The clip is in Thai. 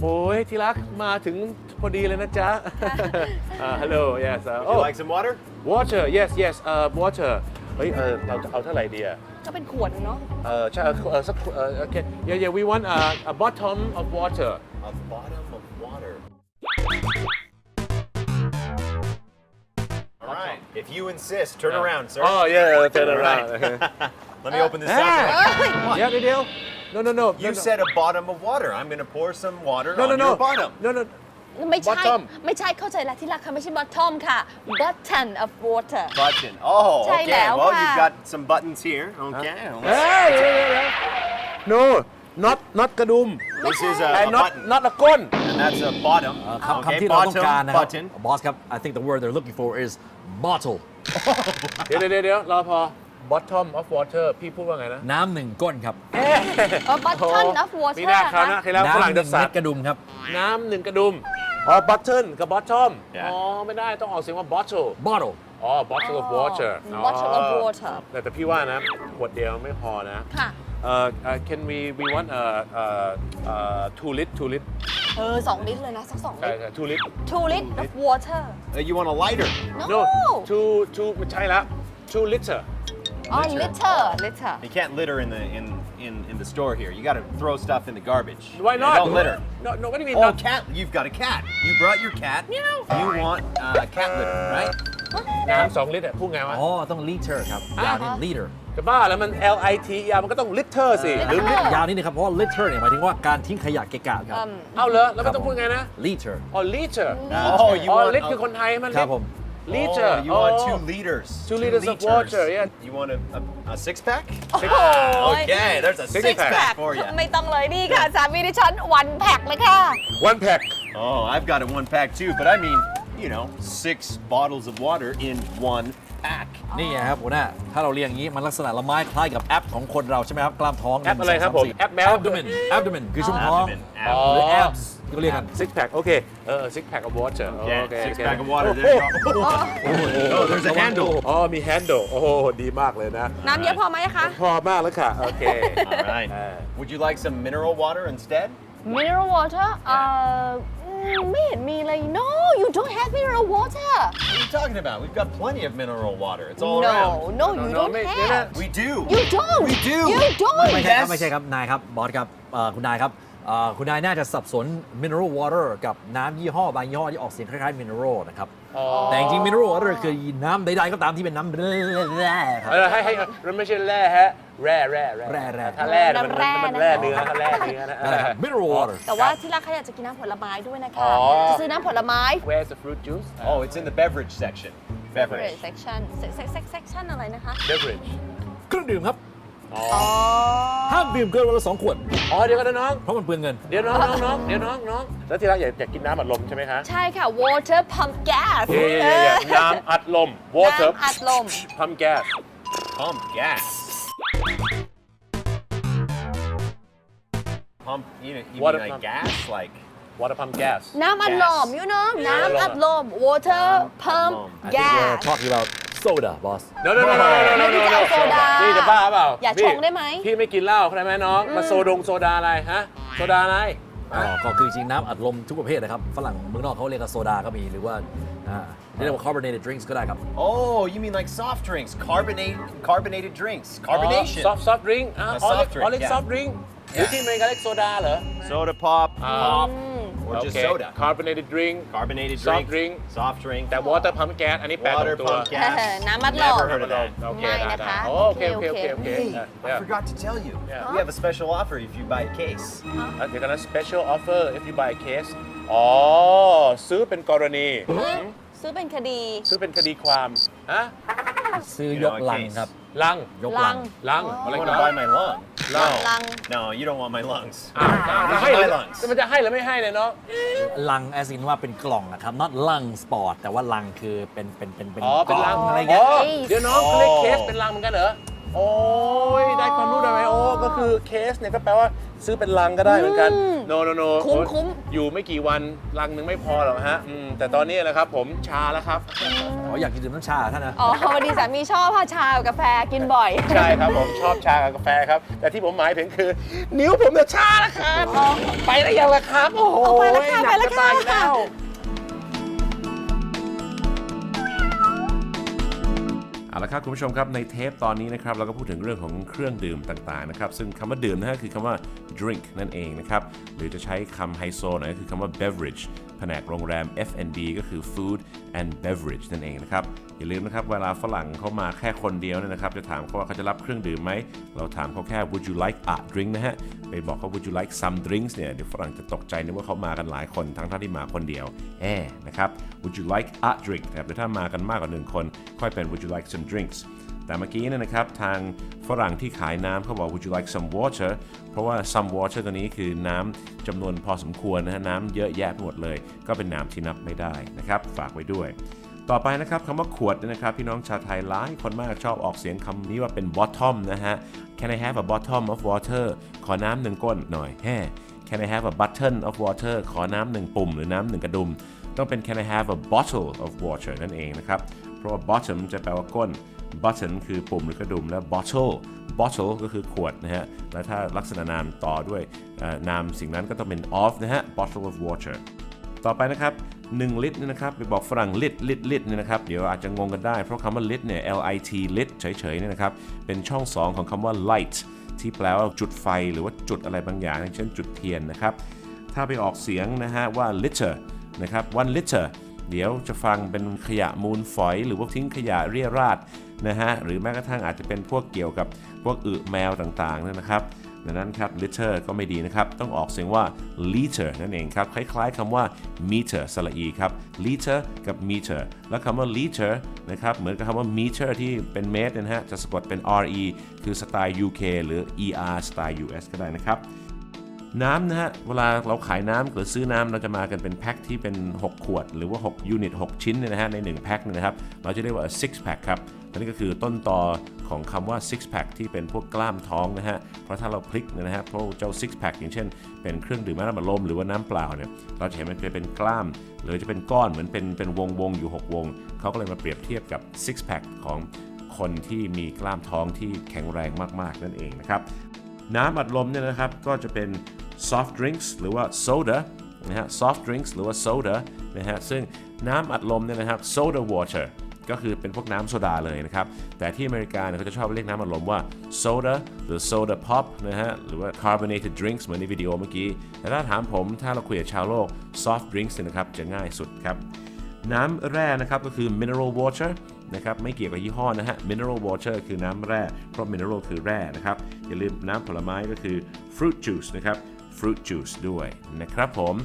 โอ้ยที่รักมาถึงพอดีเลยนะ จ๊ะ อ่า hello yes uh, Would you oh like some water? water yes yes uh water เฮ้ยเออเราจะเอาเท่าไหร่ดีอะ ก็เป็นขวดเนาะ เออใช่เออเออสักเออโอเค yeah yeah we want a a bottom of water A bottom of water. All right. If you insist, turn around, sir. oh yeah turn All around right. Let me open this Ah. up. เดี๋ยวเดี๋ยว no no no You said a bottom of water. I'm going to pour some water no on no no your bottom. no no ไม่ใช่ Bottom ไม่ใช่เข้าใจแล้วที่รักค่ะไม่ใช่ bottom ค่ะ button of water Button. Oh, Chai okay. lao Well, ha. you've got some buttons here. Okay. เฮ้ยเดี๋ยวเดี๋ยวเดี๋ยว no not not กระดุม This is a, and a not button. not ละก้น And that's a bottom. เอ่อคำ Okay, คำที่เราต้อง bottom, การนะครับ button. บอสครับ I think the word they're looking for is bottle เดี๋ยวเดี๋ยวเดี๋ยวรอพอ bottom of water พี่พูดว่าไงนะ น้ำหนึ่งก้นครับเออ button of มี water หน้าคราวหน้าค่ะใครแล้วฝรั่งน้ำหจะนึ่งสัเม็ตดว์กระดุมครับ น้ำหนึ่งกระดุม อ๋อ button กับ bottom Yeah. อ๋อ ไม่ได้ต้องออกเสียงว่า bottle bottle อ๋อ bottle of water อ๋อ bottle of water แต่แต่พี่ว่านะ ขวดเดียวไม่พอนะค่ะ เอ่อเอ่อ can we we want เอ่อเอ่อเอ่อ two lit two lit เออสองลิตรเลยนะ สักสองใช่ลิตร ใช่ two lit two lit of water Uh, you want a lighter? no no two two ไม่ใช่ละ two liter อ๋อ liter liter You can't litter in the in in, in the store here. You got to throw stuff in the garbage. why Yeah, not Don't litter. no no what do you mean Oh, not cat! You've got a cat. You brought your cat. Meow. You want uh, cat litter, right? น้ำสองลิตรอะพูดไงวะ อ๋อ ต้อง liter ครับ ยาวนิด liter จะบ้าแล้วมัน L I T ยาวมันก็ต้อง liter สิหรือ Liter ยาวนิดนึงครับ เพราะว่า liter เนี่ยหมายถึงว่าการทิ้งขยะเกะกะครับ อืม เอาเหรอแล้วมันต้องพูดไงนะ liter อ๋อ liter Oh, you อ๋อ want ลิตรคือคนไทยมัน ครับผม liter Oh, you want two liters. Two liters of water, yeah. You want a, a, a six pack? โอ้โห Okay, there's a six, Six pack, pack. for you. ไม่ต้องเลยนี่ค่ะ สามีดิฉันวันแพ็คเลยค่ะ one pack Oh, I've got a one pack too, but I mean, you know, six bottles of water in one pack. นี่ไงครับหัวหน้า ถ้าเราเรียงอย่างนี้ มันลักษณะละไม้คล้ายกับแอปของคนเราใช่ไหมครับ กล้ามท้อง แอปอะไรครับผม หนึ่งสงสาสี่ แอปแมว abdomen abdomen คือช่วงท้อง Abdomen, อ๋อ หรือ abs ที่เขาเรียกกัน six pack โอเคเออ six pack of water Yeah, โอเค six โอเค pack of water. There you go. Oh, there's a handle. อ๋อมี handle โอ้โหดีมากเลยนะ น้ำเยอะพอไหมคะ พอมากแล้วค่ะ โอเค All right. Would you like some mineral water instead? mineral water เอ่ออืมไม่เห็นมีเลย no you don't have mineral water What are you talking about? We've got plenty of mineral water. It's all no around. no No, you no, don't ไม่ have We do. you don't We do. you don't ไม่ใช่ครับ Yes ไม่ใช่ครับ นายครับ บอสครับเอ่อคุณนายครับเอ่อ คุณนายน่าจะสับสน mineral water กับน้ำยี่ห้อบางยี่ห้อที่ออกเสียงคล้ายๆ mineral นะครับอ๋อแต่จริงๆ mineral water คือน้ำใดๆก็ตามที่เป็นน้ำแร่ครับ เออให้ให้มันไม่ใช่แร่ฮะ แร่แร่แร่แร่ถ้าแร่มันน้ำแร่มันนะแร่เนื้อถ้าแร่เนื้อนะนั่นแหละครับ mineral water แต่ว่าที่รักเขาอยากจะกินน้ำผลไม้ด้วยนะคะ อ๋อ จะซื้อน้ำผลไม้ Where's the fruit juice Oh, it's in the beverage section. Beverage. section section อะไรนะคะ beverage เครื่องดื่มครับอ๋ออ๋อ ห้ามดื่มเกินวันละสองขวด อ๋อเดี๋ยวกันนะน้อง เพราะมันเปลืองเงิน เดี๋ยวน้องน้องน้องเดี๋ยวน้องน้องแล้วที่รักอยากอยากกินน้ำอัดลมใช่ไหมคะใช่ค่ะ water pump gas เย่เย่เย่น้ำอัดลม water น้ำอัดลม pump gas Pump gas. Pump, you, know, you Water mean like pump. gas? Like, water pump gas น้ำอัดลม you know น้ำอัดลม water pump อันนี้เรา gas talking about soda boss no no no no no no ไม่ no ได้จะเอาโซดานี่จะบ้าเปล่าอย่าชงได้ไหม พี่ไม่กินเหล้าเข้าใจไหมน้อง มาโซดงโซดาอะไรฮะ โซดาอะไร อ๋อก็คือจริงน้ำอัดลมทุกประเภทนะครับ ฝรั่งเมืองนอกเขาเรียกว่าโซดาก็มีหรือว่าอ่าเรียกว่า carbonated drinks ก็ได้ครับ oh, you mean like soft drinks, carbonated, carbonated drinks, carbonation. ซอฟต์ซอฟต์ดริงก์อ๋อ A อ๋อ soft drink, เรียก yeah. ซอฟดริงก์หรือที่อเมริกาเรียกโซดาเหรอ Soda pop, pop, or โอ just เค soda. carbonated drink Carbonated Soft drink, drink. soft drink. แต่ water pump gas อันนี้แปลตร Water งตัว pump gas. น้ำอัดลม Never heard of that. โอเค ไม่ ได้ นะ ได้ คะ โอเคโอเคโอเคโอเค Hey, Yeah, I yeah. forgot to tell you. Yeah. We have a special offer if you buy a case. อ่ะเดี๋ยวกันนะ special offer if you buy a case อ๋อ ซื้อเป็นกรณี ซื้อเป็นคดี ซื้อเป็นคดีความฮะ ซื้อยกลังครับ ลังยกลังลัง You อะไร want กั to น buy my lung? No. ลัง No, you don't want my lungs. อ้าว These จะ are ให้หรือ my lungs. มันจะให้หรือไม่ให้เนี่ยเนาะ ลัง as in ว่าเป็นกล่องนะครับ not lung sport แต่ว่าลังคือเป็นเป็นเป็นเป็นอ๋อ เป็นลังกล่อะไรอ๋เงี้ยอเดี๋ยวน้องเขาเรียกอ๋อเคสเป็นลังเหมือนกันเหรอ โอ้ยได้ความรู้ได้ไหมโอ้ก็คือเคสเนี่ยก็แปลว่าซื้อเป็นลังก็ได้เหมือนกันโนโนโนคุ้มคุ้มอยู่ไม่กี่วันลังหนึงไม่พอหรอกฮะอืมแต่ตอนนี้นะครับผมชาแล้วครับ อ๋ออยากกินดื่มน้ำชาท่านนะ อ๋อพอดีสามีชอบพาชากับกาแฟกินบ่อย ใช่ครับผมชอบชากับกาแฟครับ แต่ที่ผมหมายถึงคือ นิ้วผมจะชาแล้วครับ ไปแล้วยังล่ะครับ โอ้โหเอาไปแล้วค่ะหนักไปแล้วจะตายอยู่ค่ะแล้วเอา ละครับคุณผู้ชมครับในเทปตอนนี้นะครับเราก็พูดถึงเรื่องของเครื่องดื่มต่างๆนะครับซึ่งคำว่าดื่มนะฮะคือคำว่า drink นั่นเองนะครับหรือจะใช้คำไฮโซหน่อยก็คือคำว่า beverage ผนกโรงแรม F&B ก็คือ food and beverage นั่นเองนะครับ อย่าลืมนะครับ เวลาฝรั่งเขามาแค่คนเดียวเนี่ยนะครับ จะถามเขาว่าเขาจะรับเครื่องดื่มไหม เราถามเขาแค่ would you like a drink นะฮะ ไปบอกเขา would you like some drinks เนี่ย เดี๋ยวฝรั่งจะตกใจนึกว่าเขามากันหลายคนทั้งท่าที่มาคนเดียวแอบนะครับ would you like a drink นะครับแต่ถ้ามากันมากกว่าหนึ่งคน ค่อยเป็น would you like some drinks แต่เมื่อกี้นี่ยนะครับทางฝรั่งที่ขายน้ำเขาบอก would you like some water เพราะว่า some water ตัวนี้คือน้ำจำนวนพอสมควรนะฮะน้ำเยอะแยะหมดเลย ก็เป็นน้ำที่นับไม่ได้นะครับ ฝากไว้ด้วย ต่อไปนะครับคำว่าขวดนี่ยนะครับ พี่น้องชาวไทยหลายคนมากชอบออกเสียงคำนี้ว่าเป็น bottom นะฮะ Can I have a bottom of water ขอน้ำหนึ่งก้นหน่อยแฮ่ Can I have a button of water ขอน้ำหนึ่งปุ่มหรือน้ำหนึ่งกระดุม ต้องเป็น Can I have a bottle of water นั่นเองนะครับ เพราะว่า bottom จะแปลว่าก้น button คือปุ่มหรือกระดุมและ bottle bottle ก็คือขวดนะฮะ และถ้าลักษณะนามต่อด้วยนามสิ่งนั้นก็ต้องเป็น of นะฮะ bottle of water ต่อไปนะครับ 1 ลิตรเนี่ยนะครับไปบอกฝรั่งลิตรลิตรลิตรเนี่ยนะครับ เดี๋ยวอาจจะงงกันได้ เพราะคำว่าลิตรเนี่ย L I T ลิตรเฉยๆเนี่ยนะครับ เป็นช่อง 2 ของคำว่า light ที่แปลว่าจุดไฟหรือว่าจุดอะไรบางอย่างเช่นจุดเทียนนะครับ ถ้าไปออกเสียงนะฮะว่า liter นะครับ one liter เดี๋ยวจะฟังเป็นขยะมูลฝอย หรือพว่าทิ้งขยะเรี่ยราดนะฮะหรือแม้กระทั่งอาจจะเป็นพวกเกี่ยวกับพวกอึแมวต่างๆนี่ยนะครับดังนั้นครับ liter ก็ไม่ดีนะครับ ต้องออกเสียงว่า liter นั่นเองครับ คล้ายๆคำว่า meter สระอีครับ liter กับ meter แล้วคำว่า liter นะครับ เหมือนกับคำว่า meter ที่เป็นเมตรนะฮะ จะสะกดเป็น re คือสไตล์ UK หรือ er สไตล์ US ก็ได้นะครับ น้ำนะฮะ เวลาเราขายน้ำหรือซื้อน้ำเราจะมากันเป็นแพ็คที่เป็น 6 ขวด หรือว่า 6 ยูนิต 6 ชิ้นเนี่ยนะฮะ ใน 1 แพ็คนะครับ เราจะเรียกว่า six pack ครับอันนี้ก็คือต้นตอของคำว่า six pack ที่เป็นพวกกล้ามท้องนะฮะ เพราะถ้าเราพลิกนะฮะเพราะเจ้า six pack อย่างเช่น เป็นเครื่องดื่มน้ำอัดลมหรือว่าน้ำเปล่าเนี่ย เราจะเห็นมันจะเป็นกล้าม หรือจะเป็นก้อนเหมือนเป็นเป็นวงวงๆอยู่ 6 วง เขาก็เลยมาเปรียบเทียบกับ six pack ของคนที่มีกล้ามท้องที่แข็งแรงมาก ๆ นั่นเองนะครับ น้ำอัดลมเนี่ยนะครับก็จะเป็น soft drinks หรือว่า soda นะฮะ soft drinks หรือว่า soda นะฮะ ซึ่งน้ำอัดลมเนี่ยนะครับ soda water ก็คือเป็นพวกน้ำโซดาเลยนะครับ แต่ที่อเมริกาเนี่ยเขาจะชอบเรียกน้ำอัดลมว่า soda หรือ soda pop นะฮะ หรือว่า carbonated drinks เหมือนในวิดีโอเมื่อกี้ แต่ถ้าถามผมถ้าเราคุยกับชาวโลก soft drinks นะครับ จะง่ายสุดครับ น้ำแร่นะครับก็คือ mineral water นะครับ ไม่เกี่ยวกับยี่ห้อนะฮะ mineral water คือน้ำแร่ เพราะ mineral คือแร่นะครับ อย่าลืมน้ำผลไม้ก็คือ fruit juice นะครับ fruit juice ด้วยนะครับผม